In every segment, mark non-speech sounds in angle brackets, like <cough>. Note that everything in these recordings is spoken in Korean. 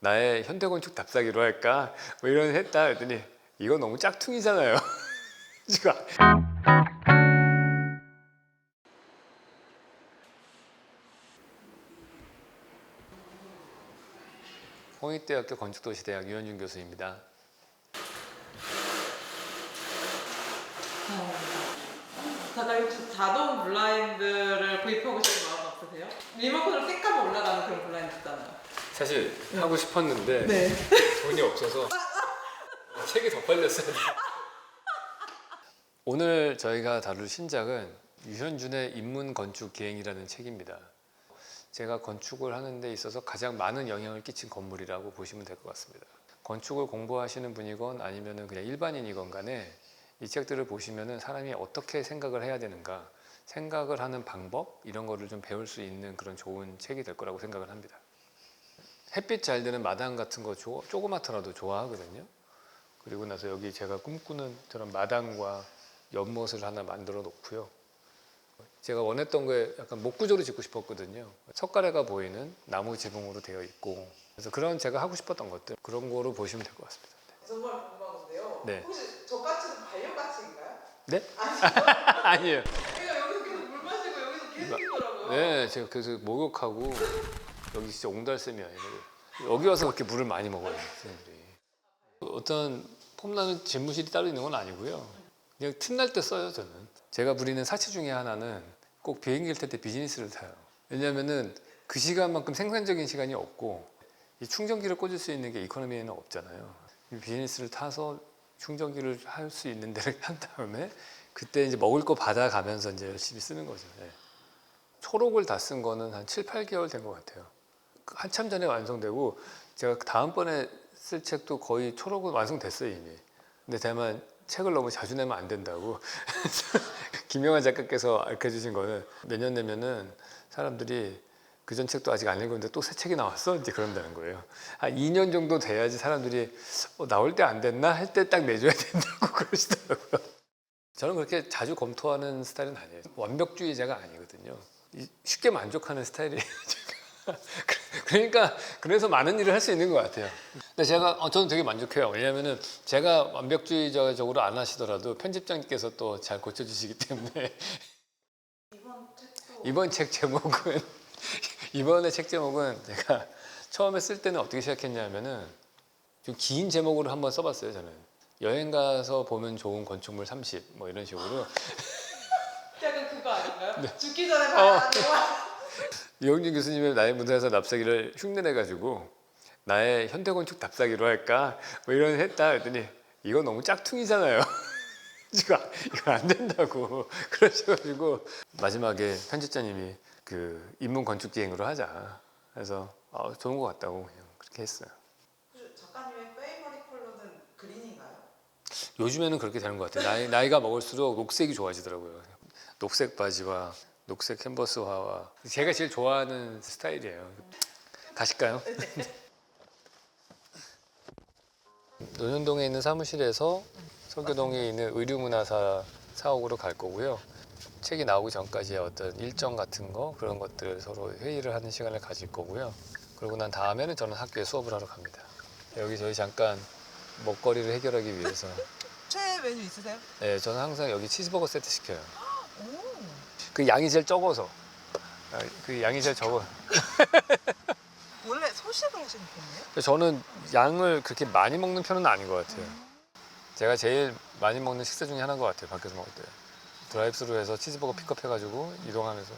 나의 현대건축 답사기로 할까? 뭐 이런 했다 했더니 이거 너무 짝퉁이잖아요. <laughs> 홍익대학교 건축도시대학 유현준 교수입니다. 자동 블라인드를 구입하고 싶은 마음 없으세요? 리모컨으로 땡까면 올라가는 그런. 사실 하고 싶었는데 네. 돈이 없어서 <laughs> 책이 더 빨렸어요. <laughs> 오늘 저희가 다룰 신작은 유현준의 인문 건축 기행이라는 책입니다. 제가 건축을 하는 데 있어서 가장 많은 영향을 끼친 건물이라고 보시면 될 것 같습니다. 건축을 공부하시는 분이건 아니면 그냥 일반인이건 간에 이 책들을 보시면 사람이 어떻게 생각을 해야 되는가, 생각을 하는 방법 이런 거를 좀 배울 수 있는 그런 좋은 책이 될 거라고 생각을 합니다. 햇빛 잘 드는 마당 같은 거 조, 조그맣더라도 좋아하거든요. 그리고 나서 여기 제가 꿈꾸는 저런 마당과 연못을 하나 만들어 놓고요. 제가 원했던 거에 약간 목구조로 짓고 싶었거든요. 석가래가 보이는 나무 지붕으로 되어 있고 그래서 그런 제가 하고 싶었던 것들 그런 거로 보시면 될 것 같습니다. 정말 궁금한 건데요. 네. 혹시 저 까치는 발효까치인가요? 네? 아니, <laughs> 아니에요. 얘가 여기서 계속 물 마시고 여기서 계속 있더라고요. 네, 제가 그래서 목욕하고 여기 진짜 옹달샘이 아니라 여기 와서 그렇게 물을 많이 먹어요, 선생님들이. 어떤 폼나는 집무실이 따로 있는 건 아니고요. 그냥 틈날 때 써요, 저는. 제가 부리는 사치 중에 하나는 꼭 비행기를 탈 때 비즈니스를 타요. 왜냐면은 그 시간만큼 생산적인 시간이 없고 이 충전기를 꽂을 수 있는 게 이코노미에는 없잖아요. 이 비즈니스를 타서 충전기를 할 수 있는 데를 <laughs> 한 다음에 그때 이제 먹을 거 받아가면서 이제 열심히 쓰는 거죠. 네. 초록을 다 쓴 거는 한 7, 8개월 된 것 같아요. 한참 전에 완성되고 제가 다음번에 쓸 책도 거의 초록은 완성됐어요 이미. 근데 다만 책을 너무 자주 내면 안 된다고 <laughs> 김영환 작가께서 알려주신 거는 내년 내면은 사람들이 그 전 책도 아직 안 읽었는데 또 새 책이 나왔어 이제 그런다는 거예요. 한 2년 정도 돼야지 사람들이 어, 나올 때 안 됐나 할 때 딱 내줘야 된다고 <laughs> 그러시더라고요. 저는 그렇게 자주 검토하는 스타일은 아니에요. 완벽주의자가 아니거든요. 이- 쉽게 만족하는 스타일이에요. <laughs> 제가. 그러니까 그래서 많은 일을 할 수 있는 것 같아요. 근데 제가 어, 저는 되게 만족해요. 왜냐하면은 제가 완벽주의적으로 안 하시더라도 편집장님께서 또 잘 고쳐주시기 때문에 이번 이번 책 제목은 <laughs> 이번에 책 제목은 제가 처음에 쓸 때는 어떻게 시작했냐면은 좀 긴 제목으로 한번 써봤어요. 저는 여행 가서 보면 좋은 건축물 30 뭐 이런 식으로 <laughs> 약간 그거 아닌가요? 네. 죽기 전에 어. 봐야 하는 거. 이용준 교수님의 나의 문화에서 납사기를 흉내내가지고 나의 현대건축 답사기로 할까 뭐 이런 했다 했더니 이거 너무 짝퉁이잖아요. <laughs> 이거 이거 안 된다고 <laughs> 그러셔가지고 마지막에 편집자님이 그 인문 건축 기행으로 하자. 그래서 아, 좋은 것 같다고 그냥 그렇게 했어요. 혹시 작가님의 페이버릿 컬러는 그린인가요? 요즘에는 그렇게 되는 것 같아요. 나이, 나이가 먹을수록 녹색이 좋아지더라고요. 녹색 바지와 녹색 캔버스화와 제가 제일 좋아하는 스타일이에요. 가실까요? <laughs> 논현동에 있는 사무실에서 서교동에 있는 의류문화사 사옥으로 갈 거고요. 책이 나오기 전까지의 어떤 일정 같은 거 그런 것들을 서로 회의를 하는 시간을 가질 거고요. 그러고 난 다음에는 저는 학교에 수업을 하러 갑니다. 여기 저희 잠깐 먹거리를 해결하기 위해서 <laughs> 최애 메뉴 있으세요? 네, 저는 항상 여기 치즈버거 세트 시켜요. 그 양이 제일 적어서. 아, 그 양이 제일 적어. 원래 소식을 하시는 편이에요? 저는 양을 그렇게 많이 먹는 편은 아닌 것 같아요. 제가 제일 많이 먹는 식사 중에 하나인 것 같아요. 밖에서 먹을 때. 드라이브스루 해서 치즈버거 픽업해가지고 이동하면서.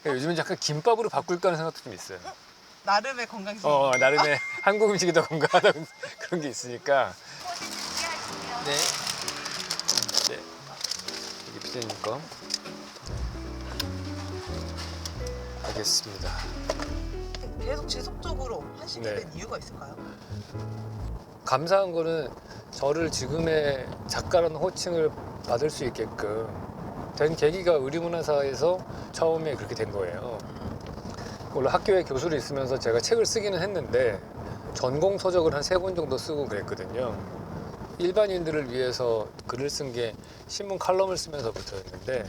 그러니까 요즘은 약간 김밥으로 바꿀까 하는 생각도 좀 있어요. 나름의 건강식. 어, 나름의 <laughs> 한국 음식이 더 건강하다는 <laughs> 그런 게 있으니까. 네. 네. 여기 피디님 거. 알겠습니다. 계속 지속적으로 하시게 네. 된 이유가 있을까요? 감사한 거는 저를 지금의 작가라는 호칭을 받을 수 있게끔 된 계기가 의류문화사에서 처음에 그렇게 된 거예요. 원래 학교에 교수로 있으면서 제가 책을 쓰기는 했는데 전공 서적을 한 세 권 정도 쓰고 그랬거든요. 일반인들을 위해서 글을 쓴 게 신문 칼럼을 쓰면서부터였는데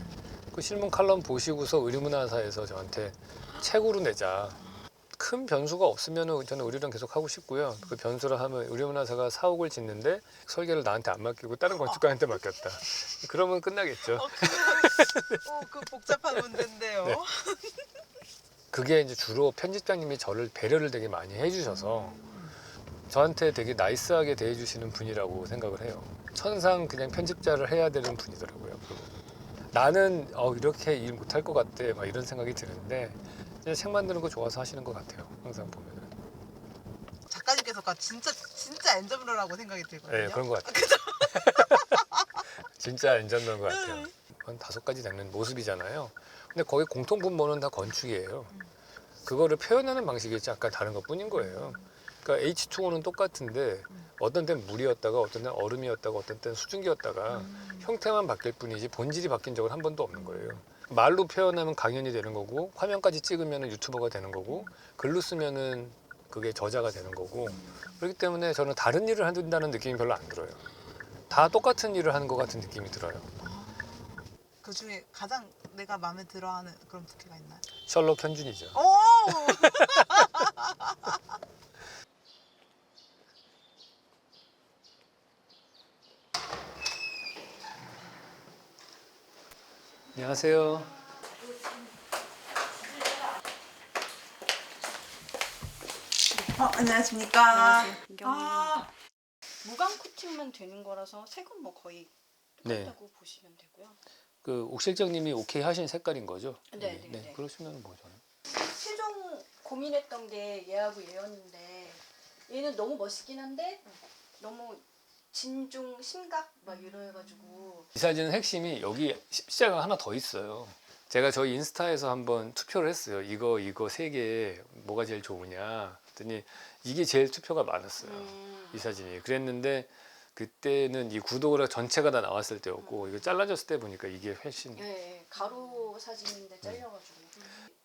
그 신문 칼럼 보시고서 의류문화사에서 저한테 책으로 내자. 큰 변수가 없으면 저는 의료랑 계속 하고 싶고요. 그 변수를 하면 의료문화사가 사옥을 짓는데 설계를 나한테 안 맡기고 다른 건축가한테 맡겼다. 그러면 끝나겠죠. 어, 그, 어, 그 복잡한 문제인데요. 네. 그게 이제 주로 편집장님이 저를 배려를 되게 많이 해주셔서 저한테 되게 나이스하게 대해주시는 분이라고 생각을 해요. 천상 그냥 편집자를 해야 되는 분이더라고요. 나는 어, 이렇게 일 못할 것 같대 막 이런 생각이 드는데 책 만드는 거 좋아서 하시는 것 같아요. 항상 보면은. 작가님께서가 진짜 진짜 엔저브러라고 생각이 들거든요. 네 그런 것 같아요. <laughs> 진짜 엔전한 것 같아요. 한 다섯 가지 되는 모습이잖아요. 근데 거기 공통 분모는 다 건축이에요. 그거를 표현하는 방식이 약간 다른 것 뿐인 거예요. 그러니까 H2O는 똑같은데 어떤 때는 물이었다가 어떤 때는 얼음이었다가 어떤 때는 수증기였다가 형태만 바뀔 뿐이지 본질이 바뀐 적은 한 번도 없는 거예요. 말로 표현하면 강연이 되는 거고 화면까지 찍으면 유튜버가 되는 거고 글로 쓰면은 그게 저자가 되는 거고 그렇기 때문에 저는 다른 일을 한다는 느낌이 별로 안 들어요. 다 똑같은 일을 하는 것 같은 느낌이 들어요. 그 중에 가장 내가 마음에 들어하는 그런 부캐가 있나요? 셜록 현준이죠. 오! <laughs> 안녕하세요. 어, 안녕하십니까? 아, 무광 코팅만 되는 거라서 색은 뭐 거의 네. 똑같다고 보시면 되고요. 그 옥실장님이 오케이 하신 색깔인 거죠? 네, 이게? 네, 네. 그러시면 뭐 저는. 최종 고민했던 게 얘하고 얘였는데 얘는 너무 멋있긴 한데 너무 진중 심각 막 이래가지고 이 사진은 핵심이 여기 시- 시작은 하나 더 있어요. 제가 저희 인스타에서 한번 투표를 했어요. 이거 이거 세 개 뭐가 제일 좋으냐. 했더니 이게 제일 투표가 많았어요. 음, 이 사진이. 그랬는데 그때는 이 구도가 전체가 다 나왔을 때였고 이거 잘라졌을 때 보니까 이게 훨씬 네, 가로 사진인데 잘려가지고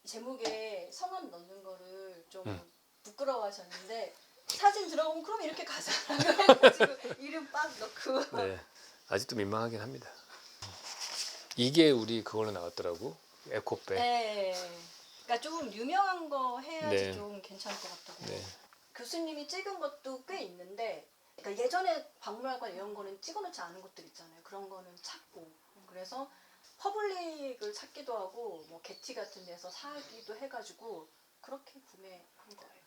제목에 성함 넣는 거를 좀 음. 부끄러워하셨는데 사진 들어오면 그럼 이렇게 가잖아 <laughs> 그래가지고 이름 빡 넣고 네. 아직도 민망하긴 합니다. 이게 우리 그걸로 나왔더라고. 에코백. 네. 그러니까 좀 유명한 거 해야지 네. 좀 괜찮을 것 같다고. 네. 교수님이 찍은 것도 꽤 있는데, 그러니까 예전에 박물관 이런 거는 찍어놓지 않은 것들 있잖아요. 그런 거는 찾고. 그래서 퍼블릭을 찾기도 하고, 뭐 게티 같은 데서 사기도 해가지고 그렇게 구매한 거예요.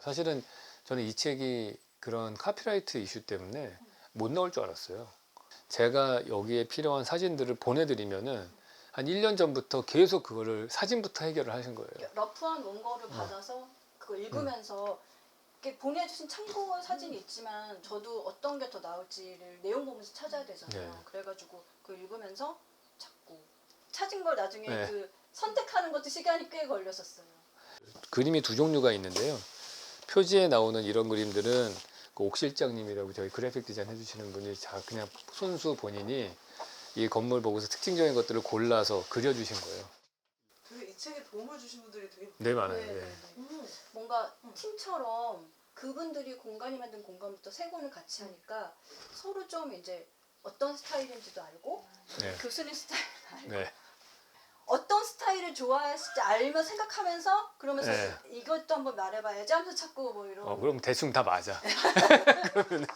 사실은 저는 이 책이 그런 카피라이트 이슈 때문에 못 나올 줄 알았어요. 제가 여기에 필요한 사진들을 보내드리면은 한 1년 전부터 계속 그거를 사진부터 해결을 하신 거예요. 러프한 원고를 받아서 그거 읽으면서 이렇게 보내주신 참고 사진이 있지만 저도 어떤 게 더 나올지를 내용 보면서 찾아야 되잖아요. 네. 그래가지고 그 읽으면서 찾고 찾은 걸 나중에 네. 그 선택하는 것도 시간이 꽤 걸렸었어요. 그림이 두 종류가 있는데요. 표지에 나오는 이런 그림들은 그 옥실장님이라고 저희 그래픽 디자인 해주시는 분이 자 그냥 손수 본인이 이 건물 보고서 특징적인 것들을 골라서 그려주신 거예요. 되게 이 책에 도움을 주신 분들이 되게 네 많아요. 네, 네, 네. 네. 뭔가 팀처럼 그분들이 공간이 만든 공간부터 세 권을 같이 하니까 서로 좀 이제 어떤 스타일인지도 알고 네. 교수님 스타일 알고 네. 어떤 스 타일을 좋아하실지 알면 생각하면서 그러면서 네. 이것도 한번 말해봐야지 하면서 자꾸 뭐 이런 어, 그럼 대충 다 맞아. <laughs> 그러면은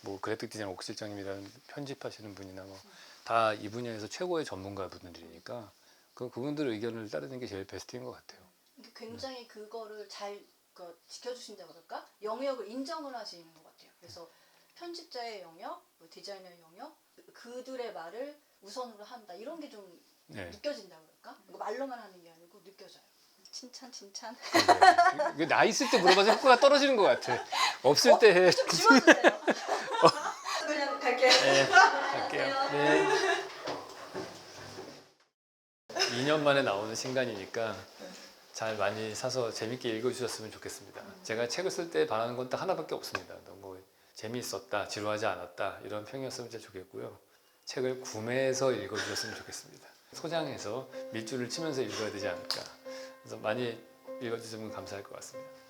뭐 그래픽 디자인 옥 실장님이라는 편집하시는 분이나 뭐 다 이 분야에서 최고의 전문가 분들이니까 그 그분들 의견을 따르는 게 제일 베스트인 것 같아요. 이게 굉장히 그거를 잘 그, 지켜주신다 그럴까 영역을 인정을 하시는 것 같아요. 그래서 편집자의 영역, 뭐 디자이너의 영역, 그들의 말을 우선으로 한다 이런 게 좀 네. 느껴진다 그럴까? 이거 말로만 하는 게 아니고 느껴져요. 칭찬 칭찬. 이게 나 있을 때 물어봐서 효과가 떨어지는 것 같아. 없을 때 해. 좀 지워주세요. <laughs> 그냥 갈게요. 네, 갈게요. 네. 2년 만에 나오는 신간이니까 잘 많이 사서 재밌게 읽어주셨으면 좋겠습니다. 제가 책을 쓸 때 바라는 건 딱 하나밖에 없습니다. 너무 재미있었다, 지루하지 않았다 이런 평이었으면 좋겠고요. 책을 구매해서 읽어주셨으면 좋겠습니다. 소장해서 밑줄을 치면서 읽어야 되지 않을까. 그래서 많이 읽어주시면 감사할 것 같습니다.